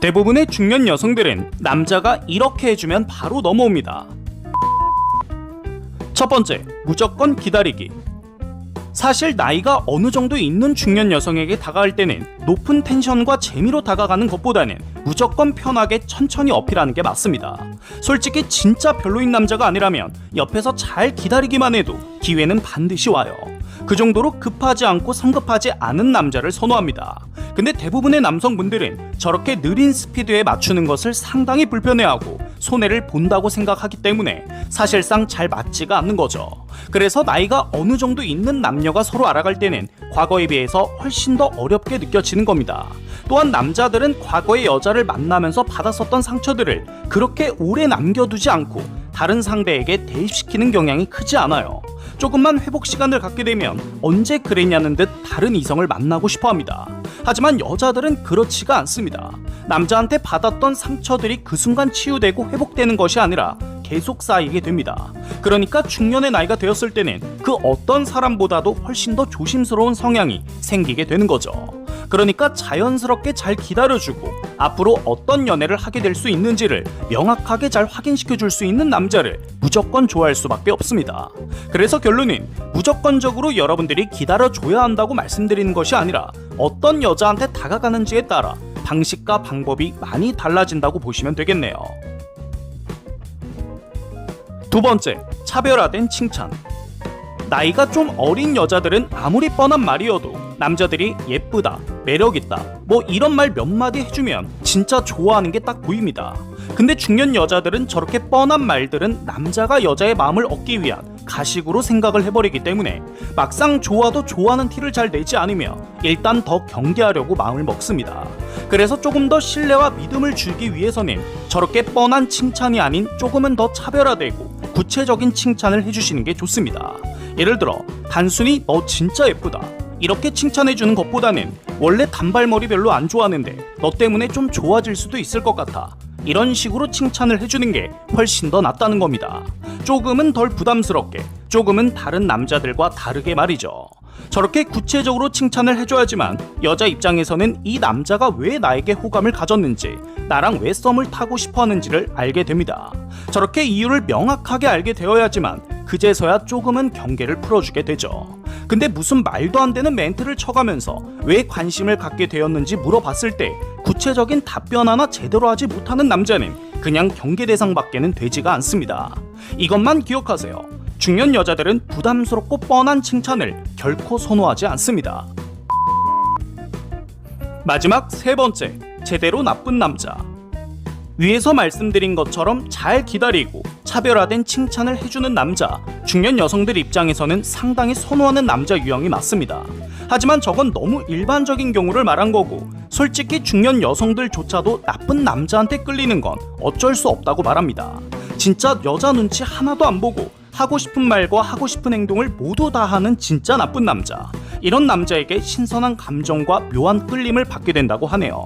대부분의 중년 여성들은 남자가 이렇게 해주면 바로 넘어옵니다. 첫 번째, 무조건 기다리기. 사실 나이가 어느 정도 있는 중년 여성에게 다가갈 때는 높은 텐션과 재미로 다가가는 것보다는 무조건 편하게 천천히 어필하는 게 맞습니다. 솔직히 진짜 별로인 남자가 아니라면 옆에서 잘 기다리기만 해도 기회는 반드시 와요. 그 정도로 급하지 않고 성급하지 않은 남자를 선호합니다. 근데 대부분의 남성분들은 저렇게 느린 스피드에 맞추는 것을 상당히 불편해하고 손해를 본다고 생각하기 때문에 사실상 잘 맞지가 않는 거죠. 그래서 나이가 어느 정도 있는 남녀가 서로 알아갈 때는 과거에 비해서 훨씬 더 어렵게 느껴지는 겁니다. 또한 남자들은 과거의 여자를 만나면서 받았었던 상처들을 그렇게 오래 남겨두지 않고 다른 상대에게 대입시키는 경향이 크지 않아요. 조금만 회복 시간을 갖게 되면 언제 그랬냐는 듯 다른 이성을 만나고 싶어 합니다. 하지만 여자들은 그렇지가 않습니다. 남자한테 받았던 상처들이 그 순간 치유되고 회복되는 것이 아니라 계속 쌓이게 됩니다. 그러니까 중년의 나이가 되었을 때는 그 어떤 사람보다도 훨씬 더 조심스러운 성향이 생기게 되는 거죠. 그러니까 자연스럽게 잘 기다려주고 앞으로 어떤 연애를 하게 될 수 있는지를 명확하게 잘 확인시켜 줄 수 있는 남자를 무조건 좋아할 수밖에 없습니다. 그래서 결론은 무조건적으로 여러분들이 기다려줘야 한다고 말씀드리는 것이 아니라 어떤 여자한테 다가가는지에 따라 방식과 방법이 많이 달라진다고 보시면 되겠네요. 두 번째, 차별화된 칭찬. 나이가 좀 어린 여자들은 아무리 뻔한 말이어도 남자들이 예쁘다, 매력있다, 뭐 이런 말 몇 마디 해주면 진짜 좋아하는 게 딱 보입니다. 근데 중년 여자들은 저렇게 뻔한 말들은 남자가 여자의 마음을 얻기 위한 가식으로 생각을 해버리기 때문에 막상 좋아도 좋아하는 티를 잘 내지 않으며 일단 더 경계하려고 마음을 먹습니다. 그래서 조금 더 신뢰와 믿음을 주기 위해서는 저렇게 뻔한 칭찬이 아닌 조금은 더 차별화되고 구체적인 칭찬을 해주시는 게 좋습니다. 예를 들어 단순히 너 진짜 예쁘다 이렇게 칭찬해주는 것보다는 원래 단발머리 별로 안 좋아하는데 너 때문에 좀 좋아질 수도 있을 것 같아 이런 식으로 칭찬을 해주는 게 훨씬 더 낫다는 겁니다. 조금은 덜 부담스럽게, 조금은 다른 남자들과 다르게 말이죠. 저렇게 구체적으로 칭찬을 해줘야지만 여자 입장에서는 이 남자가 왜 나에게 호감을 가졌는지, 나랑 왜 썸을 타고 싶어 하는지를 알게 됩니다. 저렇게 이유를 명확하게 알게 되어야지만 그제서야 조금은 경계를 풀어주게 되죠. 근데 무슨 말도 안 되는 멘트를 쳐가면서 왜 관심을 갖게 되었는지 물어봤을 때 구체적인 답변 하나 제대로 하지 못하는 남자는 그냥 경계 대상 밖에는 되지가 않습니다. 이것만 기억하세요. 중년 여자들은 부담스럽고 뻔한 칭찬을 결코 선호하지 않습니다. 마지막 세 번째, 제대로 나쁜 남자. 위에서 말씀드린 것처럼 잘 기다리고 차별화된 칭찬을 해주는 남자, 중년 여성들 입장에서는 상당히 선호하는 남자 유형이 맞습니다. 하지만 저건 너무 일반적인 경우를 말한 거고, 솔직히 중년 여성들조차도 나쁜 남자한테 끌리는 건 어쩔 수 없다고 말합니다. 진짜 여자 눈치 하나도 안 보고 하고 싶은 말과 하고 싶은 행동을 모두 다 하는 진짜 나쁜 남자. 이런 남자에게 신선한 감정과 묘한 끌림을 받게 된다고 하네요.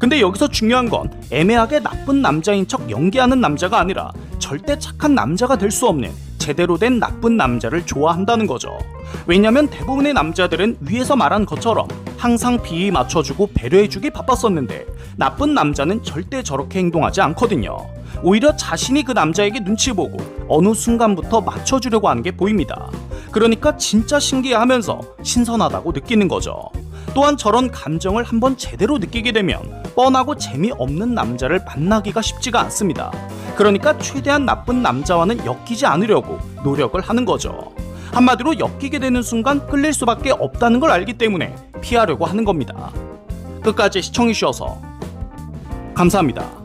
근데 여기서 중요한 건 애매하게 나쁜 남자인 척 연기하는 남자가 아니라 절대 착한 남자가 될 수 없는 제대로 된 나쁜 남자를 좋아한다는 거죠. 왜냐면 대부분의 남자들은 위에서 말한 것처럼 항상 비위 맞춰주고 배려해주기 바빴었는데 나쁜 남자는 절대 저렇게 행동하지 않거든요. 오히려 자신이 그 남자에게 눈치 보고 어느 순간부터 맞춰주려고 하는 게 보입니다. 그러니까 진짜 신기해하면서 신선하다고 느끼는 거죠. 또한 저런 감정을 한번 제대로 느끼게 되면 뻔하고 재미없는 남자를 만나기가 쉽지가 않습니다. 그러니까 최대한 나쁜 남자와는 엮이지 않으려고 노력을 하는 거죠. 한마디로 엮이게 되는 순간 끌릴 수밖에 없다는 걸 알기 때문에 피하려고 하는 겁니다. 끝까지 시청해주셔서 감사합니다.